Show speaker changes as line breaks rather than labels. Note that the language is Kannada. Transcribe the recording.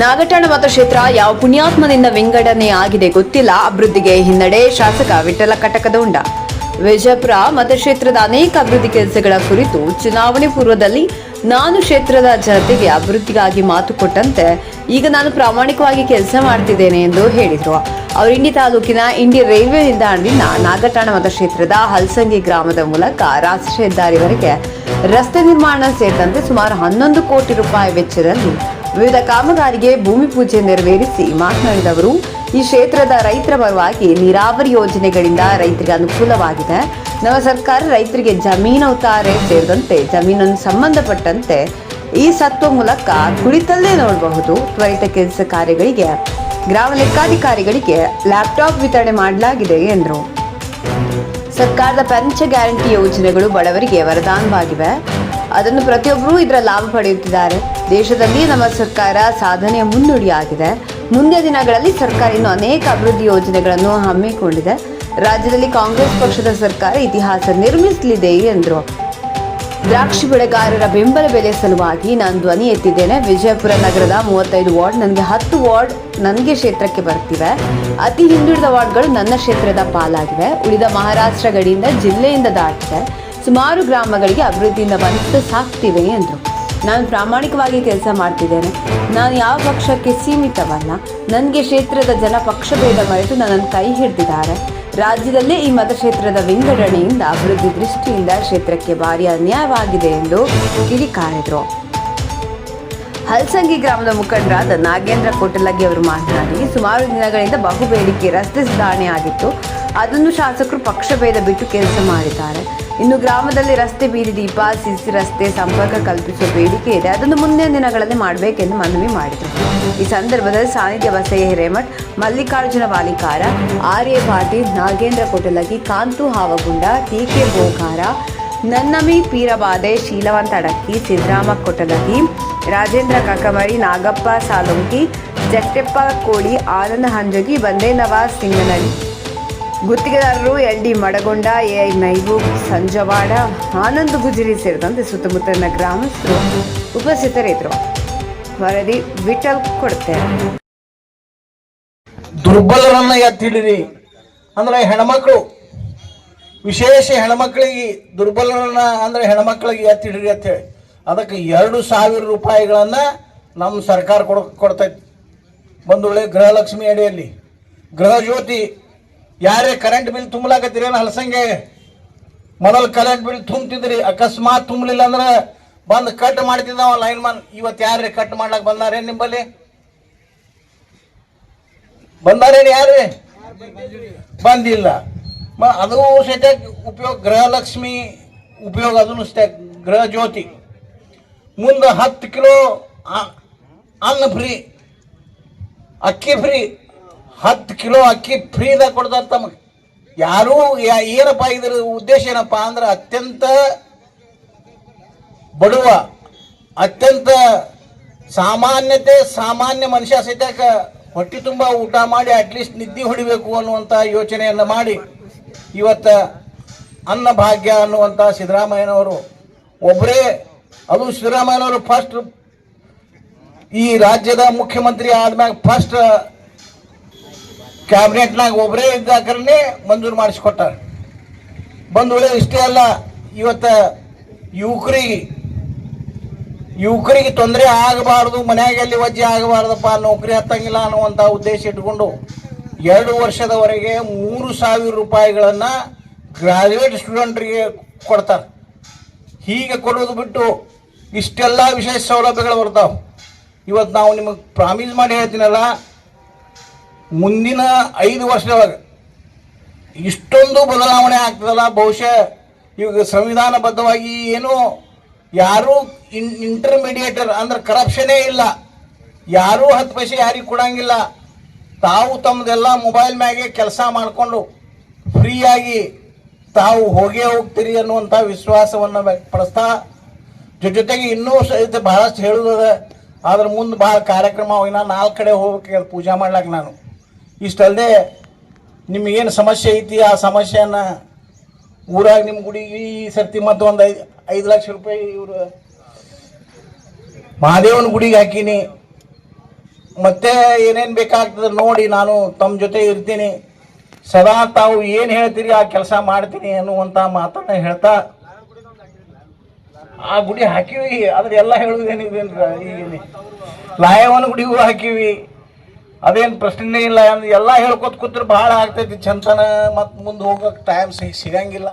ನಾಗಠಾಣ ಮತಕ್ಷೇತ್ರ ಯಾವ ಪುಣ್ಯಾತ್ಮನಿಂದ ವಿಂಗಡಣೆ ಆಗಿದೆ ಗೊತ್ತಿಲ್ಲ. ಅಭಿವೃದ್ಧಿಗೆ ಹಿನ್ನಡೆ ಶಾಸಕ ವಿಠಲ ಕಟಕದೊಂಡ ವಿಜಯಪುರ ಮತಕ್ಷೇತ್ರದ ಅನೇಕ ಅಭಿವೃದ್ಧಿ ಕೆಲಸಗಳ ಕುರಿತು ಚುನಾವಣೆ ಪೂರ್ವದಲ್ಲಿ ನಾನು ಕ್ಷೇತ್ರದ ಜನತೆಗೆ ಅಭಿವೃದ್ಧಿಗಾಗಿ ಮಾತು ಕೊಟ್ಟಂತೆ ಈಗ ನಾನು ಪ್ರಾಮಾಣಿಕವಾಗಿ ಕೆಲಸ ಮಾಡ್ತಿದ್ದೇನೆ ಎಂದು ಹೇಳಿದರು. ಅವರು ಇಂಡಿ ತಾಲೂಕಿನ ಇಂಡಿ ರೈಲ್ವೆ ನಿಲ್ದಾಣದಿಂದ ನಾಗಠಾಣ ಮತಕ್ಷೇತ್ರದ ಹಲ್ಸಂಗಿ ಗ್ರಾಮದ ಮೂಲಕ ರಾಷ್ಟ್ರೀಯ ಹೆದ್ದಾರಿವರೆಗೆ ರಸ್ತೆ ನಿರ್ಮಾಣ ಸೇರಿದಂತೆ ಸುಮಾರು ಹನ್ನೊಂದು ಕೋಟಿ ರೂಪಾಯಿ ವೆಚ್ಚದಲ್ಲಿ ವಿವಿಧ ಕಾಮಗಾರಿಗೆ ಭೂಮಿ ಪೂಜೆ ನೆರವೇರಿಸಿ ಮಾತನಾಡಿದ ಅವರು ಈ ಕ್ಷೇತ್ರದ ರೈತರ ಪರವಾಗಿ ನೀರಾವರಿ ಯೋಜನೆಗಳಿಂದ ರೈತರಿಗೆ ಅನುಕೂಲವಾಗಿದೆ. ನಮ್ಮ ಸರ್ಕಾರ ರೈತರಿಗೆ ಜಮೀನು ಉತ್ತಾರೆ ಸೇರಿದಂತೆ ಜಮೀನನ್ನು ಸಂಬಂಧಪಟ್ಟಂತೆ ಈ ಸತ್ವ ಮೂಲಕ ಕುಳಿತಲ್ಲೇ ನೋಡಬಹುದು. ತ್ವರಿತ ಕೆಲಸ ಕಾರ್ಯಗಳಿಗೆ, ಗ್ರಾಮ ಲೆಕ್ಕಾಧಿಕಾರಿಗಳಿಗೆ ಲ್ಯಾಪ್ಟಾಪ್ ವಿತರಣೆ ಮಾಡಲಾಗಿದೆ ಎಂದರು. ಸರ್ಕಾರದ ಪಂಚ ಗ್ಯಾರಂಟಿ ಯೋಜನೆಗಳು ಬಡವರಿಗೆ ವರದಾನವಾಗಿವೆ. ಅದನ್ನು ಪ್ರತಿಯೊಬ್ಬರೂ ಇದರ ಲಾಭ ಪಡೆಯುತ್ತಿದ್ದಾರೆ. ದೇಶದಲ್ಲಿ ನಮ್ಮ ಸರ್ಕಾರ ಸಾಧನೆಯ ಮುನ್ನುಡಿಯಾಗಿದೆ. ಮುಂದಿನ ದಿನಗಳಲ್ಲಿ ಸರ್ಕಾರ ಇನ್ನು ಅನೇಕ ಅಭಿವೃದ್ಧಿ ಯೋಜನೆಗಳನ್ನು ಹಮ್ಮಿಕೊಂಡಿದೆ. ರಾಜ್ಯದಲ್ಲಿ ಕಾಂಗ್ರೆಸ್ ಪಕ್ಷದ ಸರ್ಕಾರ ಇತಿಹಾಸ ನಿರ್ಮಿಸಲಿದೆ ಎಂದರು. ದ್ರಾಕ್ಷಿ ಬೆಳೆಗಾರರ ಬೆಂಬಲ ಬೆಲೆ ಸಲುವಾಗಿ ನಾನು ಧ್ವನಿ ಎತ್ತಿದ್ದೇನೆ. ವಿಜಯಪುರ ನಗರದ ಮೂವತ್ತೈದು ವಾರ್ಡ್ ನನಗೆ ಹತ್ತು ವಾರ್ಡ್ ನನಗೆ ಕ್ಷೇತ್ರಕ್ಕೆ ಬರ್ತಿವೆ. ಅತಿ ಹಿಂದುಳಿದ ವಾರ್ಡ್ಗಳು ನನ್ನ ಕ್ಷೇತ್ರದ ಪಾಲಾಗಿವೆ. ಉಳಿದ ಮಹಾರಾಷ್ಟ್ರ ಗಡಿಯಿಂದ ಜಿಲ್ಲೆಯಿಂದ ದಾಟಿದೆ. ಸುಮಾರು ಗ್ರಾಮಗಳಿಗೆ ಅಭಿವೃದ್ಧಿಯಿಂದ ಬಂದು ಸಾಕ್ತಿವೆ ಎಂದರು. ನಾನು ಪ್ರಾಮಾಣಿಕವಾಗಿ ಕೆಲಸ ಮಾಡ್ತಿದ್ದೇನೆ. ನಾನು ಯಾವ ಪಕ್ಷಕ್ಕೆ ಸೀಮಿತವಲ್ಲ. ನನಗೆ ಕ್ಷೇತ್ರದ ಜನ ಪಕ್ಷಭೇದ ಮರೆತು ನನ್ನನ್ನು ಕೈ ಹಿಡಿದಿದ್ದಾರೆ. ರಾಜ್ಯದಲ್ಲೇ ಈ ಮತಕ್ಷೇತ್ರದ ವಿಂಗಡಣೆಯಿಂದ ಅಭಿವೃದ್ಧಿ ದೃಷ್ಟಿಯಿಂದ ಕ್ಷೇತ್ರಕ್ಕೆ ಭಾರಿ ಅನ್ಯಾಯವಾಗಿದೆ ಎಂದು ಕಿಡಿಕಾರಿದರು ಹಲ್ಸಂಗಿ ಗ್ರಾಮದ ಮುಖಂಡರಾದ ನಾಗೇಂದ್ರ ಕೋಟಲಗಿ ಅವರು ಮಾತನಾಡಿ, ಸುಮಾರು ದಿನಗಳಿಂದ ಬಹುಬೇಡಿಕೆ ರಸ್ತೆ ಸುಧಾರಣೆ ಆಗಿತ್ತು. ಅದನ್ನು ಶಾಸಕರು ಪಕ್ಷಭೇದ ಬಿಟ್ಟು ಕೆಲಸ ಮಾಡಿದ್ದಾರೆ. ಇನ್ನು ಗ್ರಾಮದಲ್ಲಿ ರಸ್ತೆ ಬೀದಿ ದೀಪ, ಸಿಸಿ ರಸ್ತೆ, ಸಂಪರ್ಕ ಕಲ್ಪಿಸುವ ಬೇಡಿಕೆ ಇದೆ. ಅದನ್ನು ಮುಂದಿನ ದಿನಗಳಲ್ಲಿ ಮಾಡಬೇಕೆಂದು ಮನವಿ ಮಾಡಿದರು. ಈ ಸಂದರ್ಭದಲ್ಲಿ ಸಾನಿಧ್ಯ ಬಸಯ್ಯ ಹಿರೇಮಠ್, ಮಲ್ಲಿಕಾರ್ಜುನ ವಾಲಿಕಾರ ಆರ್ಯ ಪಾಟೀಲ್, ನಾಗೇಂದ್ರ ಕೊಟಲಗಿ, ಕಾಂತು ಹಾವಗುಂಡ ಟಿ ಕೆ ಬೋಕಾರ, ನನ್ನಮಿ ಪೀರಬಾದೆ ಶೀಲವಂತ ಅಡಕ್ಕಿ, ಸಿದ್ದರಾಮ ಕೊಟಲಗಿ, ರಾಜೇಂದ್ರ ಕಕಮರಿ ನಾಗಪ್ಪ ಸಾಲುಂಕಿ, ಜಟ್ಟೆಪ್ಪ ಕೋಳಿ, ಆನಂದ ಹಂಜಗಿ, ಬಂದೇ ನವಾಜ್ ಸಿಂಗನಳ್ಳಿ. ಗುತ್ತಿಗೆದಾರರು L D Madagonda AI Mehboob ಸಂಜವಾಡ, Anand Gujari ಸೇರಿದಂತೆ ಸುತ್ತಮುತ್ತಲಿನ ಗ್ರಾಮಸ್ಥರು ಉಪಸ್ಥಿತರಿದ್ದರು ವರದಿ ವಿಠಲ್ ಕೊಡುತ್ತೆ
ದುರ್ಬಲರನ್ನ ಎತ್ತಿಡಿರಿ ಅಂದ್ರೆ ಹೆಣ್ಮಕ್ಳು, ವಿಶೇಷ ಹೆಣ್ಮಕ್ಳಿಗೆ ದುರ್ಬಲರನ್ನ ಅಂದ್ರೆ ಹೆಣ್ಮಕ್ಳಿಗೆ ಎತ್ತಿಡಿರಿ ಅಂತೇಳಿ ಅದಕ್ಕೆ ಎರಡು ಸಾವಿರ ರೂಪಾಯಿಗಳನ್ನ ನಮ್ಮ ಸರ್ಕಾರ ಕೊಡ, ಕೊಡ್ತೈತಿ. ಬಂಧುಗಳೇ ಗೃಹಲಕ್ಷ್ಮಿ ಅಡಿಯಲ್ಲಿ. ಗೃಹ ಜ್ಯೋತಿ ಯಾರೇ ಕರೆಂಟ್ ಬಿಲ್ ತುಂಬಲಾಕತ್ತೀರೇನು ಹಲಸಂಗೆ? ಮೊದಲು ಕರೆಂಟ್ ಬಿಲ್ ತುಂಬ್ತಿದ್ರಿ, ಅಕಸ್ಮಾತ್ ತುಂಬಲಿಲ್ಲ ಅಂದ್ರೆ ಬಂದು ಕಟ್ ಮಾಡ್ತಿದ್ದಾವ ಲೈನ್ ಮನ್ ಇವತ್ತು ಯಾರ್ರಿ ಕಟ್ ಮಾಡ್ಲಾಕ ಬಂದಾರೆ ನಿಂಬಲ್ಲಿ? ಬಂದಾರೇನು ಯಾರು ಬಂದಿಲ್ಲ. ಅದು ಸಹಿತ ಉಪಯೋಗ ಗೃಹಲಕ್ಷ್ಮಿ ಉಪಯೋಗ ಅದನ್ನು ಸಹಿತ ಗೃಹ ಜ್ಯೋತಿ. ಮುಂದೆ ಹತ್ತು ಕಿಲೋ ಅನ್ನ ಫ್ರೀ ಅಕ್ಕಿ ಫ್ರೀ ಹತ್ತು ಕಿಲೋ ಅಕ್ಕಿ ಫ್ರೀದಾಗ ಕೊಡ್ತಾರೆ ತಮಗೆ. ಯಾರೂ ಏನಪ್ಪ ಇದ್ರ ಉದ್ದೇಶ ಏನಪ್ಪ ಅಂದ್ರೆ ಅತ್ಯಂತ ಬಡವ, ಅತ್ಯಂತ ಸಾಮಾನ್ಯತೆ, ಸಾಮಾನ್ಯ ಮನುಷ್ಯ ಸಹಿತ ಹೊಟ್ಟೆ ತುಂಬ ಊಟ ಮಾಡಿ ಅಟ್ಲೀಸ್ಟ್ ನಿದ್ದೆ ಹೊಡಿಬೇಕು ಅನ್ನುವಂಥ ಯೋಚನೆಯನ್ನು ಮಾಡಿ ಇವತ್ತ ಅನ್ನ ಭಾಗ್ಯ ಅನ್ನುವಂಥ ಸಿದ್ದರಾಮಯ್ಯನವರು ಒಬ್ಬರೇ ಅದು ಸಿದ್ದರಾಮಯ್ಯನವರು ಫಸ್ಟ್ ಈ ರಾಜ್ಯದ ಮುಖ್ಯಮಂತ್ರಿ ಆದ್ಮ್ಯಾಗ ಫಸ್ಟ್ ಕ್ಯಾಬಿನೆಟ್ನಾಗ ಒಬ್ಬರೇ ಇದ್ದಾಕರನ್ನೇ ಮಂಜೂರು ಮಾಡಿಸ್ಕೊಟ್ಟಾರೆ. ಬಂಧುಗಳೇ ಇಷ್ಟೇ ಅಲ್ಲ, ಇವತ್ತ ಯುವಕರಿಗೆ ಯುವಕರಿಗೆ ತೊಂದರೆ ಆಗಬಾರ್ದು ಮನೆಯಲ್ಲಿ ವಜ್ಜೆ ಆಗಬಾರ್ದಪ್ಪ ನೌಕರಿ ಹತ್ತಂಗಿಲ್ಲ ಅನ್ನುವಂಥ ಉದ್ದೇಶ ಇಟ್ಕೊಂಡು ಎರಡು ವರ್ಷದವರೆಗೆ ಮೂರು ಸಾವಿರ ರೂಪಾಯಿಗಳನ್ನು ಗ್ರಾಜುಯೇಟ್ ಸ್ಟೂಡೆಂಟ್ರಿಗೆ ಕೊಡ್ತಾರೆ. ಹೀಗೆ ಕೊಡೋದು ಬಿಟ್ಟು ಇಷ್ಟೆಲ್ಲ ವಿಶೇಷ ಸೌಲಭ್ಯಗಳು ಬರ್ತಾವೆ. ಇವತ್ತು ನಾವು ನಿಮಗೆ ಪ್ರಾಮಿಸ್ ಮಾಡಿ ಹೇಳ್ತೀನಲ್ಲ ಮುಂದಿನ ಐದು ವರ್ಷದೊಳಗೆ ಇಷ್ಟೊಂದು ಬದಲಾವಣೆ ಆಗ್ತದಲ್ಲ ಬಹುಶಃ. ಇವಾಗ ಸಂವಿಧಾನಬದ್ಧವಾಗಿ ಏನು ಯಾರೂ ಇನ್ ಇಂಟರ್ಮೀಡಿಯೇಟರ್ ಅಂದ್ರೆ ಕರಪ್ಷನೇ ಇಲ್ಲ. ಯಾರೂ ಹತ್ತು ಪೈಸೆ ಯಾರಿಗೂ ಕೊಡಂಗಿಲ್ಲ. ತಾವು ತಮ್ಮದೆಲ್ಲ ಮೊಬೈಲ್ ಮ್ಯಾಗೆ ಕೆಲಸ ಮಾಡಿಕೊಂಡು ಫ್ರೀಯಾಗಿ ತಾವು ಹೋಗೇ ಹೋಗ್ತೀರಿ ಅನ್ನುವಂಥ ವಿಶ್ವಾಸವನ್ನು ವ್ಯಕ್ತಪಡಿಸ್ತಾ ಜೊತೆಗೆ ಇನ್ನೂ ಸಹಿತ ಬಹಳಷ್ಟು ಹೇಳುದದ ಆದ್ರೆ ಮುಂದೆ ಭಾಳ ಕಾರ್ಯಕ್ರಮ ಇನ್ನ ನಾಲ್ಕು ಕಡೆ ಹೋಗ್ಬೇಕಾಗ್ಯದ ಪೂಜೆ ಮಾಡ್ಲಾಕ ನಾನು. ಇಷ್ಟಲ್ಲದೆ ನಿಮಗೇನು ಸಮಸ್ಯೆ ಐತಿ, ಆ ಸಮಸ್ಯೆಯನ್ನು ಊರಾಗ ನಿಮ್ಮ ಗುಡಿಗೆ ಈ ಸರ್ತಿ ಮತ್ತೊಂದು ಒಂದು ಐದು ಐದು ಲಕ್ಷ ರೂಪಾಯಿ ಇವರು ಮಹಾದೇವನ ಗುಡಿಗೆ ಹಾಕೀನಿ. ಮತ್ತೆ ಏನೇನು ಬೇಕಾಗ್ತದೆ ನೋಡಿ, ನಾನು ತಮ್ಮ ಜೊತೆ ಇರ್ತೀನಿ. ಸದಾ ತಾವು ಏನು ಹೇಳ್ತೀರಿ, ಆ ಕೆಲಸ ಮಾಡ್ತೀನಿ ಅನ್ನುವಂಥ ಮಾತನ್ನು ಹೇಳ್ತಾ ಆ ಗುಡಿ ಹಾಕೀವಿ. ಆದ್ರೆ ಎಲ್ಲ ಹೇಳುವುದೇನಿದೆ ಲಾಯವನ ಗುಡಿಗೂ ಹಾಕಿವಿ. ಅದೇನು ಪ್ರಶ್ನೆ ಇಲ್ಲ. ಎಲ್ಲ ಹೇಳ್ಕೊತ ಕೂತ್ರೆ ಭಾಳ ಆಗ್ತೈತಿ. ಚಂತನ ಮತ್ತೆ ಮುಂದೆ ಹೋಗಕ್ಕೆ ಟೈಮ್ ಸಿಗಂಗಿಲ್ಲ.